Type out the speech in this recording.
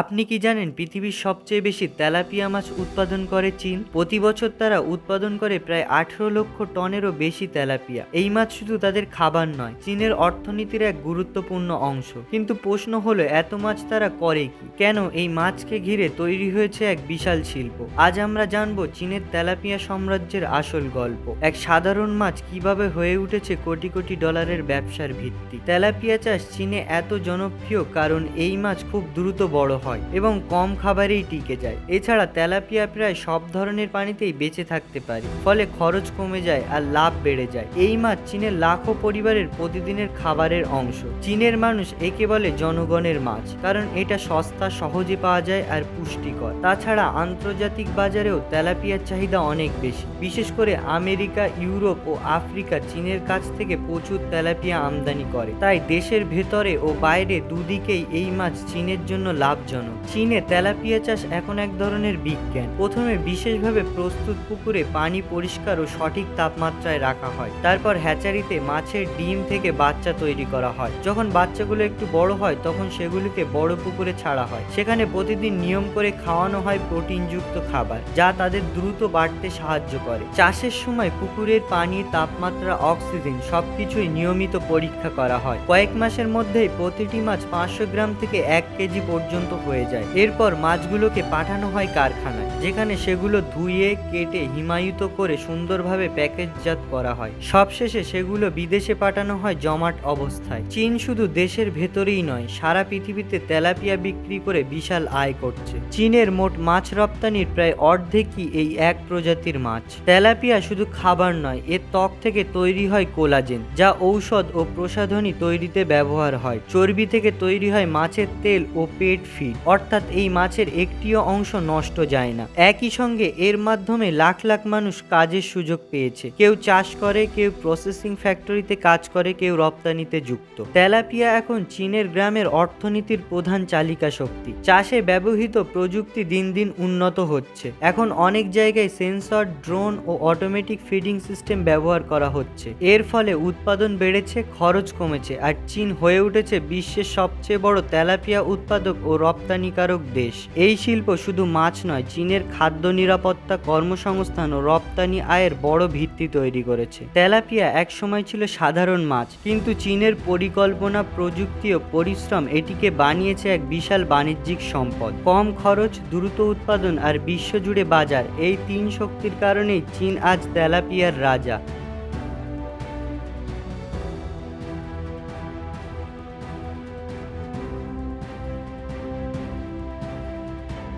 আপনি কি জানেন পৃথিবীর সবচেয়ে বেশি তেলাপিয়া মাছ উৎপাদন করে চীন? প্রতি বছর তারা উৎপাদন করে প্রায় আঠেরো লক্ষ টনেরও বেশি তেলাপিয়া। এই মাছ শুধু তাদের খাবার নয়, চীনের অর্থনীতির এক গুরুত্বপূর্ণ অংশ। কিন্তু প্রশ্ন হলো, এত মাছ তারা করে কি? কেন এই মাছকে ঘিরে তৈরি হয়েছে এক বিশাল শিল্প? আজ আমরা জানব চীনের তেলাপিয়া সাম্রাজ্যের আসল গল্প। এক সাধারণ মাছ কীভাবে হয়ে উঠেছে কোটি কোটি ডলারের ব্যবসার ভিত্তি? তেলাপিয়া চাষ চীনে এত জনপ্রিয় কারণ এই মাছ খুব দ্রুত বড় হয় এবং কম খাবারেই টিকে যায়। এছাড়া তেলাপিয়া প্রায় সব ধরনের পানিতেই বেঁচে থাকতে পারে, ফলে খরচ কমে যায় আর লাভ বেড়ে যায়। এই মাছ চীনের লাখো পরিবারের প্রতিদিনের খাবারের অংশ। চীনের মানুষ একে বলে জনগণের মাছ, কারণ এটা সস্তা, সহজে পাওয়া যায় আর পুষ্টিকর। তাছাড়া আন্তর্জাতিক বাজারেও তেলাপিয়ার চাহিদা অনেক বেশি। বিশেষ করে আমেরিকা, ইউরোপ ও আফ্রিকা চীনের কাছ থেকে প্রচুর তেলাপিয়া আমদানি করে। তাই দেশের ভেতরে ও বাইরে দুদিকেই এই মাছ চীনের জন্য লাভজনক। চীনে তেলাপিয়া চাষ এখন এক ধরনের বিজ্ঞান। প্রথমে বিশেষভাবে প্রস্তুত পুকুরে পানি পরিষ্কার ও সঠিক তাপমাত্রায় রাখা হয়। তারপর হ্যাচারিতে মাছের ডিম থেকে বাচ্চা তৈরি করা হয়। যখন বাচ্চাগুলো একটু বড় হয়, তখন সেগুলিকে বড় পুকুরে ছাড়া হয়। সেখানে প্রতিদিন নিয়ম করে খাওয়ানো হয় প্রোটিনযুক্ত খাবার, যা তাদের দ্রুত বাড়তে সাহায্য করে। চাষের সময় পুকুরের পানি তাপমাত্রা, অক্সিজেন সবকিছুই নিয়মিত পরীক্ষা করা হয়। কয়েক মাসের মধ্যেই প্রতিটি মাছ পাঁচশো গ্রাম থেকে এক কেজি পর্যন্ত হয়ে যায়। এরপর মাছগুলোকে পাঠানো হয় কারখানায়, যেখানে সেগুলো ধুয়ে, কেটে, হিমায়িত করে সুন্দরভাবে প্যাকেজজাত করা হয়। সবশেষে সেগুলো বিদেশে পাঠানো হয় জমাট অবস্থায়। চীন শুধু দেশের ভেতরেই নয়, সারা পৃথিবীতে তেলাপিয়া বিক্রি করে বিশাল আয় করছে। চীনের মোট মাছ রপ্তানির প্রায় অর্ধেকই এই এক প্রজাতির মাছ। তেলাপিয়া শুধু খাবার নয় এর ত্বক থেকে তৈরি হয় কোলাজেন, যা ঔষধ ও প্রসাধনী তৈরিতে ব্যবহার হয়। চর্বি থেকে তৈরি হয় মাছের তেল ও পেট ফিড। অর্থাৎ এই মাছের একটিও অংশ নষ্ট যায় না। একই সঙ্গে এর মাধ্যমে লাখ লাখ মানুষ কাজের সুযোগ পেয়েছে। কেউ চাষ করে, কেউ প্রসেসিং ফ্যাক্টরিতে কাজ করে, কেউ রপ্তানিতে যুক্ত। তেলাপিয়া এখন চীনের গ্রামের অর্থনীতির প্রধান চালিকা শক্তি। চাষে ব্যবহৃত প্রযুক্তি দিন দিন উন্নত হচ্ছে। এখন অনেক জায়গায় সেন্সর, ড্রোন ও অটোমেটিক ফিডিং সিস্টেম ব্যবহার করা হচ্ছে। এর ফলে উৎপাদন বেড়েছে, খরচ কমেছে। আর চীন হয়ে উঠেছে বিশ্বের সবচেয়ে বড় তেলাপিয়া উৎপাদক ও রপ্তানিকারক দেশ। এই শিল্প শুধু মাছ নয়, চীনের খাদ্য নিরাপত্তা কর্মসংস্থান ও রপ্তানি আয়ের বড় ভিত্তি তৈরি করেছে। তেলাপিয়া একসময় ছিল সাধারণ মাছ, কিন্তু চীনের পরিকল্পনা, প্রযুক্তি ও পরিশ্রম এটিকে বানিয়েছে এক বিশাল বাণিজ্যিক সম্পদ। কম খরচ, দ্রুত উৎপাদন আর বিশ্বজুড়ে বাজার, এই তিন শক্তির কারণেই চীন আজ তেলাপিয়ার রাজা।